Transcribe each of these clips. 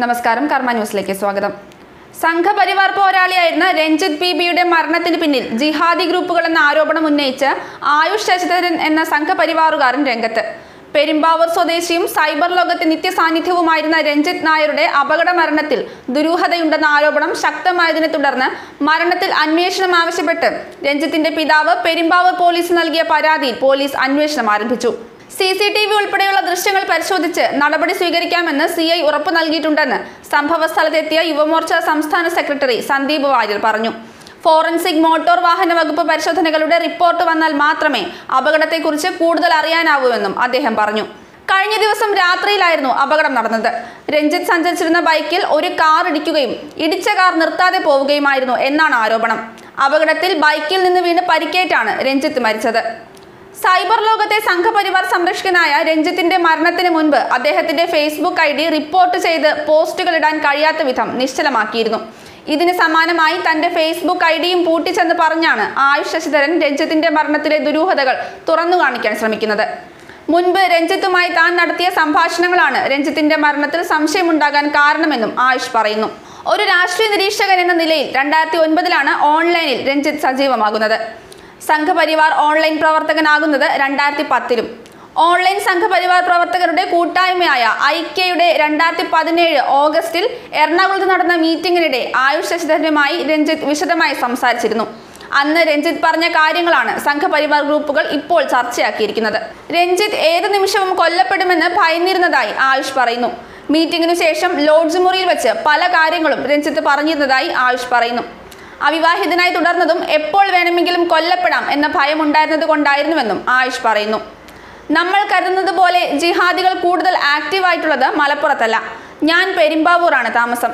നമസ്കാരം കർമ്മ ന്യൂസിലേക്ക് സ്വാഗതം. സംഘപരിവാർ പോരാളിയായിരുന്ന രഞ്ജിത്ത് പി ബിയുടെ മരണത്തിന് പിന്നിൽ ജിഹാദി ഗ്രൂപ്പുകൾ എന്ന ആരോപണം ഉന്നയിച്ച് ആയുഷ് ശശിധരൻ എന്ന സംഘപരിവാറുകാരൻ രംഗത്ത്. പെരുമ്പാവൂർ സ്വദേശിയും സൈബർ ലോകത്തെ നിത്യസാന്നിധ്യവുമായിരുന്ന രഞ്ജിത്ത് നായരുടെ അപകട മരണത്തിൽ ദുരൂഹതയുണ്ടെന്ന ആരോപണം ശക്തമായതിനെ തുടർന്ന് മരണത്തിൽ അന്വേഷണം ആവശ്യപ്പെട്ട് രഞ്ജിത്തിന്റെ പിതാവ് പെരുമ്പാവൂർ പോലീസ് നൽകിയ പരാതിയിൽ പോലീസ് അന്വേഷണം ആരംഭിച്ചു. സി സി ടി വി ഉൾപ്പെടെയുള്ള ദൃശ്യങ്ങൾ പരിശോധിച്ച് നടപടി സ്വീകരിക്കാമെന്ന് സി ഐ ഉറപ്പു നൽകിയിട്ടുണ്ടെന്ന് സംഭവ സ്ഥലത്തെത്തിയ യുവമോർച്ച സംസ്ഥാന സെക്രട്ടറി സന്ദീപ് വാര്യർ പറഞ്ഞു. ഫോറൻസിക് മോട്ടോർ വാഹന വകുപ്പ് പരിശോധനകളുടെ റിപ്പോർട്ട് വന്നാൽ മാത്രമേ അപകടത്തെക്കുറിച്ച് കൂടുതൽ അറിയാനാവൂവെന്നും അദ്ദേഹം പറഞ്ഞു. കഴിഞ്ഞ ദിവസം രാത്രിയിലായിരുന്നു അപകടം നടന്നത്. രഞ്ജിത്ത് സഞ്ചരിച്ചിരുന്ന ബൈക്കിൽ ഒരു കാർ ഇടിക്കുകയും ഇടിച്ച കാർ നിർത്താതെ പോവുകയുമായിരുന്നു എന്നാണ് ആരോപണം. അപകടത്തിൽ ബൈക്കിൽ നിന്ന് വീണ് പരിക്കേറ്റാണ് രഞ്ജിത്ത് മരിച്ചത്. സൈബർ ലോകത്തെ സംഘപരിവാർ സംരക്ഷകനായ രഞ്ജിത്തിന്റെ മരണത്തിന് മുൻപ് അദ്ദേഹത്തിന്റെ ഫേസ്ബുക്ക് ഐ ഡി റിപ്പോർട്ട് ചെയ്ത് പോസ്റ്റുകൾ ഇടാൻ കഴിയാത്ത വിധം നിശ്ചലമാക്കിയിരുന്നു. ഇതിന് സമാനമായി തന്റെ ഫേസ്ബുക്ക് ഐ ഡിയും പൂട്ടിച്ചെന്ന് പറഞ്ഞാണ് ആയുഷ് ശശിധരൻ രഞ്ജിത്തിന്റെ മരണത്തിലെ ദുരൂഹതകൾ തുറന്നു കാണിക്കാൻ ശ്രമിക്കുന്നത്. മുൻപ് രഞ്ജിത്തുമായി താൻ നടത്തിയ സംഭാഷണങ്ങളാണ് രഞ്ജിത്തിന്റെ മരണത്തിൽ സംശയമുണ്ടാകാൻ കാരണമെന്നും ആയുഷ് പറയുന്നു. ഒരു രാഷ്ട്രീയ നിരീക്ഷകൻ എന്ന നിലയിൽ രണ്ടായിരത്തി ഒൻപതിലാണ് ഓൺലൈനിൽ രഞ്ജിത്ത് സജീവമാകുന്നത്. സംഘപരിവാർ ഓൺലൈൻ പ്രവർത്തകനാകുന്നത് രണ്ടായിരത്തി പത്തിലും ഓൺലൈൻ സംഘപരിവാർ പ്രവർത്തകരുടെ കൂട്ടായ്മയായ ഐക്യയുടെ രണ്ടായിരത്തി പതിനേഴ് ഓഗസ്റ്റിൽ എറണാകുളത്ത് നടന്ന മീറ്റിംഗിനിടെ ആയുഷ് ശശിധരനുമായി രഞ്ജിത്ത് വിശദമായി സംസാരിച്ചിരുന്നു. അന്ന് രഞ്ജിത്ത് പറഞ്ഞ കാര്യങ്ങളാണ് സംഘപരിവാർ ഗ്രൂപ്പുകൾ ഇപ്പോൾ ചർച്ചയാക്കിയിരിക്കുന്നത്. രഞ്ജിത്ത് ഏത് നിമിഷവും കൊല്ലപ്പെടുമെന്ന് ഭയന്നിരുന്നതായി ആയുഷ് പറയുന്നു. മീറ്റിംഗിനു ശേഷം ലോഡ്ജ് മുറിയിൽ വെച്ച് പല കാര്യങ്ങളും രഞ്ജിത്ത് പറഞ്ഞിരുന്നതായി ആയുഷ് പറയുന്നു. അവിവാഹിതനായി തുടർന്നതും എപ്പോൾ വേണമെങ്കിലും കൊല്ലപ്പെടാം എന്ന ഭയം ഉണ്ടായിരുന്നത് കൊണ്ടായിരുന്നുവെന്നും ആയുഷ് പറയുന്നു. നമ്മൾ കരുതുന്നത് പോലെ ജിഹാദികൾ കൂടുതൽ ആക്റ്റീവ് ആയിട്ടുള്ളത് മലപ്പുറത്തല്ല. ഞാൻ പെരുമ്പാവൂറാണ് താമസം.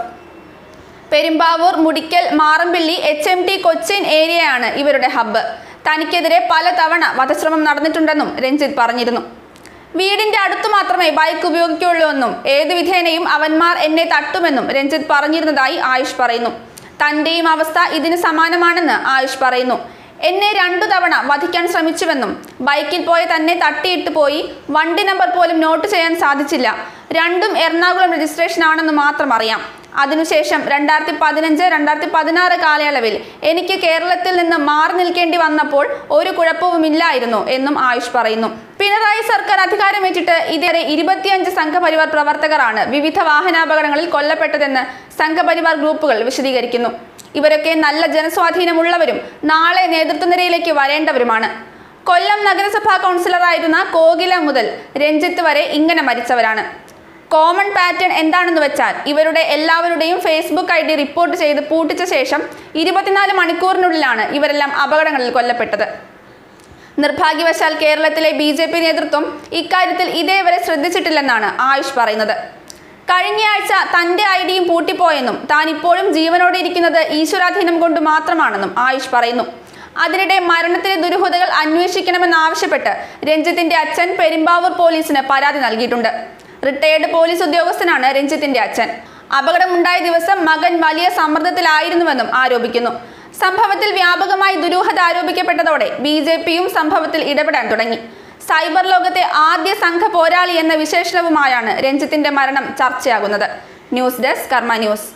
Perumbavoor Mudickal Marampilly H M T Cochin ഏരിയയാണ് ഇവരുടെ ഹബ്ബ് തനിക്കെതിരെ പലതവണ വധശ്രമം നടന്നിട്ടുണ്ടെന്നും രഞ്ജിത്ത് പറഞ്ഞിരുന്നു. വീടിന്റെ അടുത്ത് മാത്രമേ ബൈക്ക് ഉപയോഗിക്കുകയുള്ളൂ എന്നും ഏതു വിധേനയും അവന്മാർ എന്നെ തട്ടുമെന്നും രഞ്ജിത്ത് പറഞ്ഞിരുന്നതായി ആയുഷ് പറയുന്നു. തന്റെയും അവസ്ഥ ഇതിന് സമാനമാണെന്ന് ആയുഷ് പറയുന്നു. എന്നെ രണ്ടു തവണ വധിക്കാൻ ശ്രമിച്ചുവെന്നും ബൈക്കിൽ പോയ തന്നെ തട്ടിയിട്ട് പോയി വണ്ടി നമ്പർ പോലും നോട്ട് ചെയ്യാൻ സാധിച്ചില്ല. രണ്ടും എറണാകുളം രജിസ്ട്രേഷൻ ആണെന്ന് മാത്രം അറിയാം. അതിനുശേഷം രണ്ടായിരത്തി പതിനഞ്ച് രണ്ടായിരത്തി പതിനാറ് കാലയളവിൽ എനിക്ക് കേരളത്തിൽ നിന്ന് മാറി നിൽക്കേണ്ടി വന്നപ്പോൾ ഒരു കുഴപ്പവുമില്ലായിരുന്നു എന്നും ആയുഷ് പറയുന്നു. പിണറായി സർക്കാർ അധികാരമേറ്റിട്ട് ഇതുവരെ ഇരുപത്തിയഞ്ച് സംഘപരിവാർ പ്രവർത്തകരാണ് വിവിധ വാഹനാപകടങ്ങളിൽ കൊല്ലപ്പെട്ടതെന്ന് സംഘപരിവാർ ഗ്രൂപ്പുകൾ വിശദീകരിക്കുന്നു. ഇവരൊക്കെ നല്ല ജനസ്വാധീനമുള്ളവരും നാളെ നേതൃത്വനിരയിലേക്ക് വരേണ്ടവരുമാണ്. കൊല്ലം നഗരസഭാ കൗൺസിലറായിരുന്ന കോകില മുതൽ രഞ്ജിത്ത് വരെ ഇങ്ങനെ മരിച്ചവരാണ്. കോമൺ പാറ്റേൺ എന്താണെന്ന് വെച്ചാൽ ഇവരുടെ എല്ലാവരുടെയും ഫേസ്ബുക്ക് ഐ റിപ്പോർട്ട് ചെയ്ത് പൂട്ടിച്ച ശേഷം ഇരുപത്തിനാല് മണിക്കൂറിനുള്ളിലാണ് ഇവരെല്ലാം അപകടങ്ങളിൽ കൊല്ലപ്പെട്ടത്. നിർഭാഗ്യവശാൽ കേരളത്തിലെ ബി ജെ പി നേതൃത്വം ഇക്കാര്യത്തിൽ ഇതേവരെ ശ്രദ്ധിച്ചിട്ടില്ലെന്നാണ് ആയുഷ് പറയുന്നത്. കഴിഞ്ഞയാഴ്ച തന്റെ ഐഡിയും പൂട്ടിപ്പോയെന്നും താൻ ഇപ്പോഴും ജീവനോടെ ഇരിക്കുന്നത് ഈശ്വരാധീനം കൊണ്ട് മാത്രമാണെന്നും ആയുഷ് പറയുന്നു. അതിനിടെ മരണത്തിലെ ദുരൂഹതകൾ അന്വേഷിക്കണമെന്നാവശ്യപ്പെട്ട് രഞ്ജിത്തിന്റെ അച്ഛൻ പെരുമ്പാവൂർ പോലീസിന് പരാതി നൽകിയിട്ടുണ്ട്. റിട്ടയേർഡ് പോലീസ് ഉദ്യോഗസ്ഥനാണ് രഞ്ജിത്തിന്റെ അച്ഛൻ. അപകടമുണ്ടായ ദിവസം മകൻ വലിയ സമ്മർദ്ദത്തിലായിരുന്നുവെന്നും ആരോപിക്കുന്നു. സംഭവത്തിൽ വ്യാപകമായി ദുരൂഹത ആരോപിക്കപ്പെട്ടതോടെ ബി ജെ പിയും സംഭവത്തിൽ ഇടപെടാൻ തുടങ്ങി. സൈബർ ലോകത്തെ ആദ്യ സംഘ പോരാളി എന്ന വിശേഷണവുമായാണ് രഞ്ജിത്തിന്റെ മരണം ചർച്ചയാകുന്നത്. News desk Karma news.